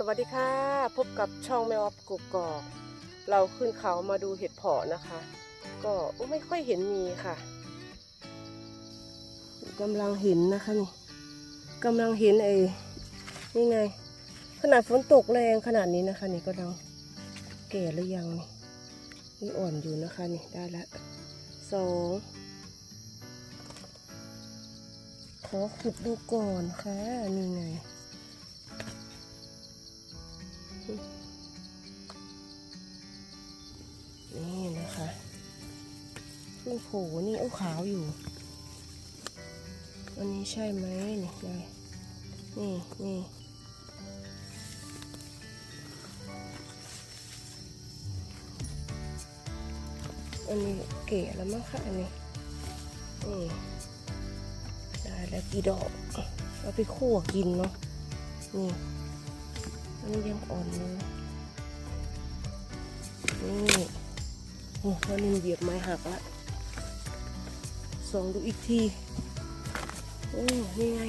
สวัสดีค่ะ พบกับช่องแมวอัพกุกกอก เราขึ้นเขามาดูเห็ดเพาะนะคะ ก็ไม่ค่อยเห็นมีค่ะกำลังเห็นนะคะนี่กำลังเห็นไอ้นี่ไง ขนาดฝนตกแรงขนาดนี้นะคะ นี่ก็ลังแก่หรือยังนี่นี่อ่อนอยู่นะคะนี่ได้ละสองขอขุดดูก่อนค่ะนี่ไง นี่นะคะเพิ่งโผล่นี่เอาขาวอยู่ อันนี้ใช่ไหมนี่ไงนี่นี่อันนี้เก๋แล้วมั้งคะอันนี้นี่ได้แล้วกี่ดอก เอาไปคั่วกินเนาะนี่ นนี้ยังอ่อนอยู่นี่โอ้วันนี้เหยียบไม้หักละส่องดูอีกที โอ้นี่ไง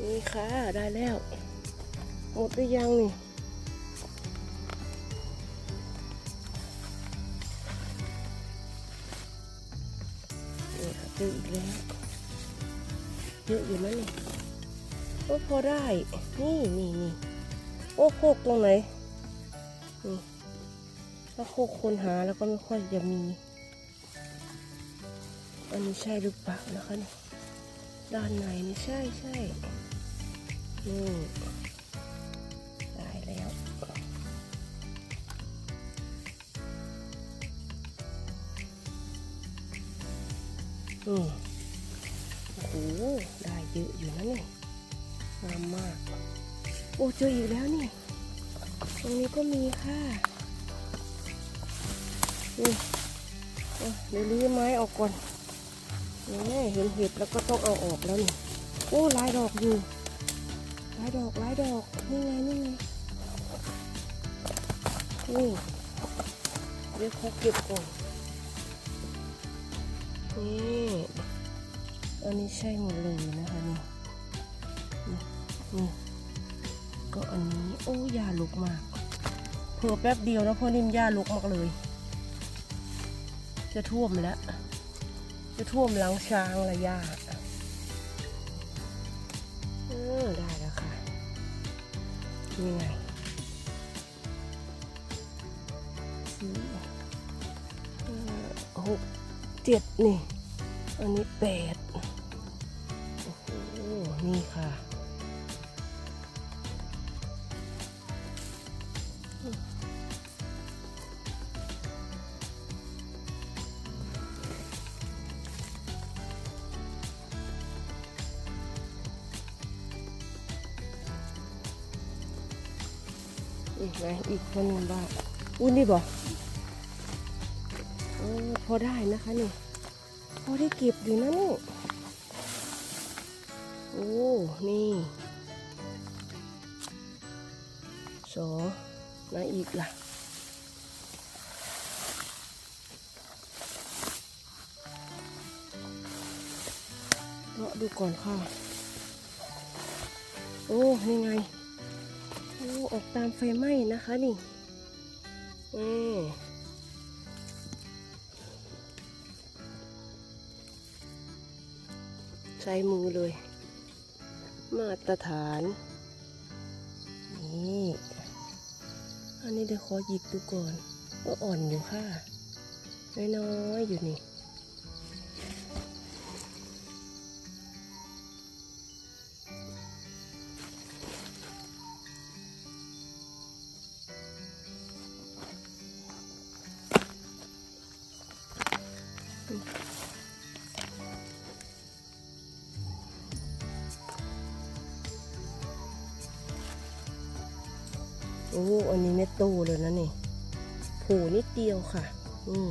นี่ค่ะได้แล้ว หมดหรือยังนี่เจออีกแล้วเยอะอยู่นะนี่ โอ้พอได้ นี่นี่นี่โอ้โคกตรงไหน นี่ถ้าโคกคนหาแล้วก็ไม่ค่อยจะมี อันนี้ใช่หรือเปล่านะคะนี่ด้านในนี่ใช่ใช่นี่ได้แล้วอืมโอ้โหได้เยอะอยู่นะเนี่ย งามมาก โอ้เจออีกแล้วนี่ ตรงนี้ก็มีค่ะนี่เดี๋ยวรื้อไม้ออกก่อนนี่เห็นเห็ดแล้วก็ต้องเอาออกแล้วนี่ โอ้ลายดอกอยู่ลายดอกลายดอก นี่ไงนี่ไงนี่เดี๋ยวเขาเก็บก่อน นี่ อันนี้ใช่หมดเลยนะคะนี่ นี่ก็อันนี้โอ้ยาลุกมากเผื่อแป๊บเดียวนะพ่อนิ่มยาลุกมากเลย จะท่วมแล้ว จะท่วมหลังช้างละยาเออได้แล้วค่ะนี่ไงสี่ห้าหกเจ็ดนี่ อันนี้แปดโอ้โห นี่ค่ะ อีกไหมอีกคนหนึ่งบ้างอุ้นี่บอกออพอได้นะคะนี่พอได้เก็บอยู่นะนี่โอ้นี่สอมาอีกล่ะเลาะดูก่อนค่ะ โอ้ นี่ไง อ้ออกตามไฟไหม้นะคะนี่นี่ใช้มือเลย มาตรฐาน นี่ อันนี้เดี๋ยวขอหยิบดูก่อนก็อ่อนอยู่ค่ะ น้อยๆ อยู่นี่ โอ้อันนี้เม็ดโตเลยนะนี่ผล่นิดเดียวค่ะ อืม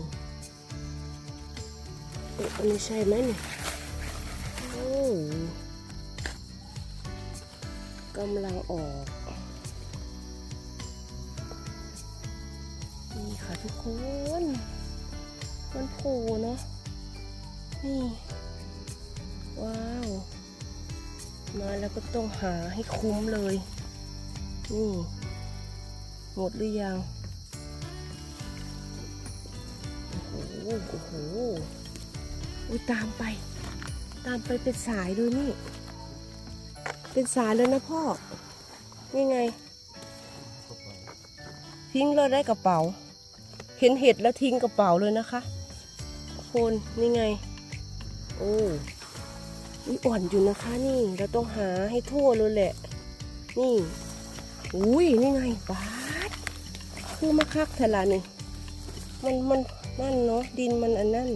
เอ๊ะอันนี้ใช่ไหมนี่โอ้กำลังออก นี่ค่ะทุกคน มันโผล่เนาะ นี่ ว้าว มาแล้วก็ต้องหาให้คุ้มเลย นี่ หมดหรือยัง โอ้โห โอ้โหอุ้ยตามไป ตามไปเป็นสายเลยนี่ เป็นสายเลยนะพ่อ นี่ไง ทิ้งเราได้กระเป๋า เห็นเห็ดแล้วทิ้งกระเป๋าเลยนะคะ คนนี่ไง โอ้ยอ่อนอยู่นะคะนี่ เราต้องหาให้ทั่วเลยแหละ นี่ อุ้ยนี่ไงบา คือมาคักเถอะละนี่มันมันนั่นเนาะดินมันอันนั่น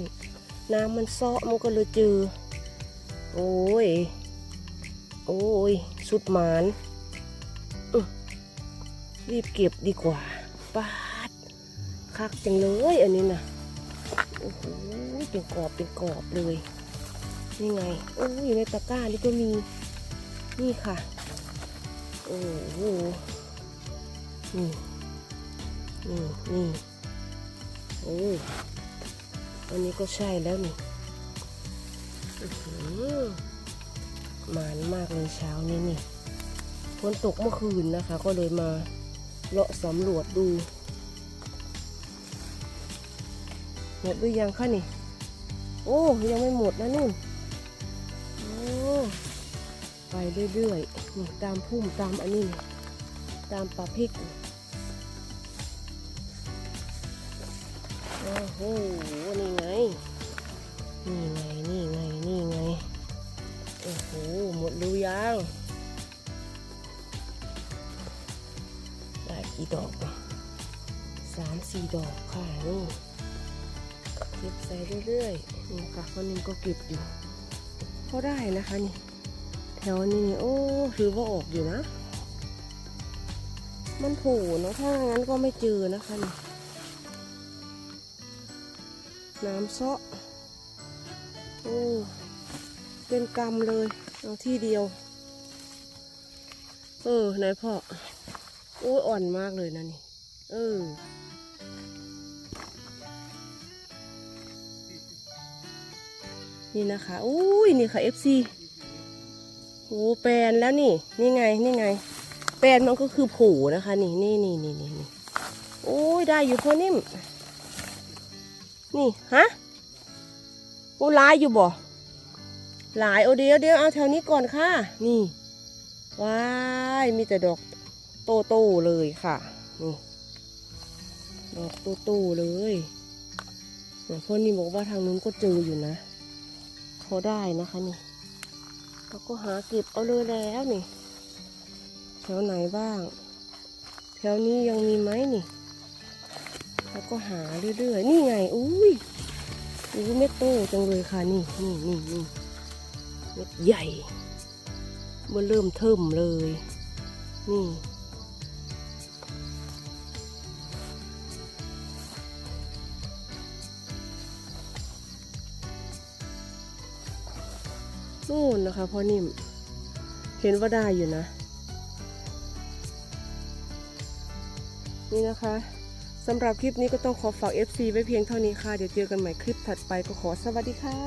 น้ำมันเซาะมันก็เลยเจอโอ้ย โอ้ย สุดหมานรีบเก็บดีกว่าปาดคักจังเลยอันนี้นะโอ้โหเป็นกรอบเป็นกรอบเลยนี่ไงโอ้ยอยู่ในตะกร้านี่ก็มีนี่ค่ะ โอ้โหนี่ นี่นี่โอ้อันนี้ก็ใช่แล้วนี่หมานมากเลยเช้านี้นี่ฝนตกเมื่อคืนนะคะ ก็เลยมาเลาะสำรวจดูหมดหรือยังคะนี่ โอ้ยังไม่หมดนะนุ่นโอ้ไปเรื่อยๆนี่ตามพุ่มตามอันนี้นี่ตามป่าพริก อ้โหนี่ไง นี่ไง นี่ไง นี่ไง โอ้โห หมดหรือยังได้กี่ดอกอะสามสี่ดอกค่ะนี่เก็บใส่เรื่อยๆนี่ค่ะคนนึงก็เก็บอยู่พอได้นะคะนี่ แถวนี้นี่โอ้ถือว่าออกอยู่นะ มันผล่เนอะถ้างั้นก็ไม่เจอนะคะนี่ น้ำเซาะโอ้เป็นกำเลยเอาที่เดียว เออไหนพ่อโอ้ยอ่อนมากเลยนะนี่ เออนี่นะคะอุ้ยนี่ค่ะ FC โอ้แปลนแล้วนี่ นี่ไง นี่ไง แปลนมันก็คือผล่นะคะนี่นี่นี่นี่นี่นี่โอ้ยได้อยู่พอนิ่ม นี่ฮะโอ้ลายอยู่บ่หลายโอเดียวเดียวเอาแถวนี้ก่อนค่ะนี่ว้ายมีแต่ดอกโตโตเลยค่ะนี่ดอกโตโตเลยเนี่ยพ่อนี่บอกว่าทางนู้นก็เจออยู่นะพอได้นะคะนี่เราก็หาเก็บเอาเลยแล้วนี่แถวไหนบ้าง แถวนี้ยังมีไหมนี่ แล้วก็หาเรื่อยๆ นี่ไง อุ้ยอุ้ยเม็ดโตจังเลยค่ะ นี่นี่นี่นี่เม็ดใหญ่เมื่อเริ่มเทิมเลย นี่นู่นนะคะพ่อนิ่ม เห็นว่าได้อยู่นะ นี่นะคะ สำหรับคลิปนี้ก็ต้องขอฝาก FC ไว้เพียงเท่านี้ค่ะ เดี๋ยวเจอกันใหม่คลิปถัดไปก็ขอสวัสดีค่ะ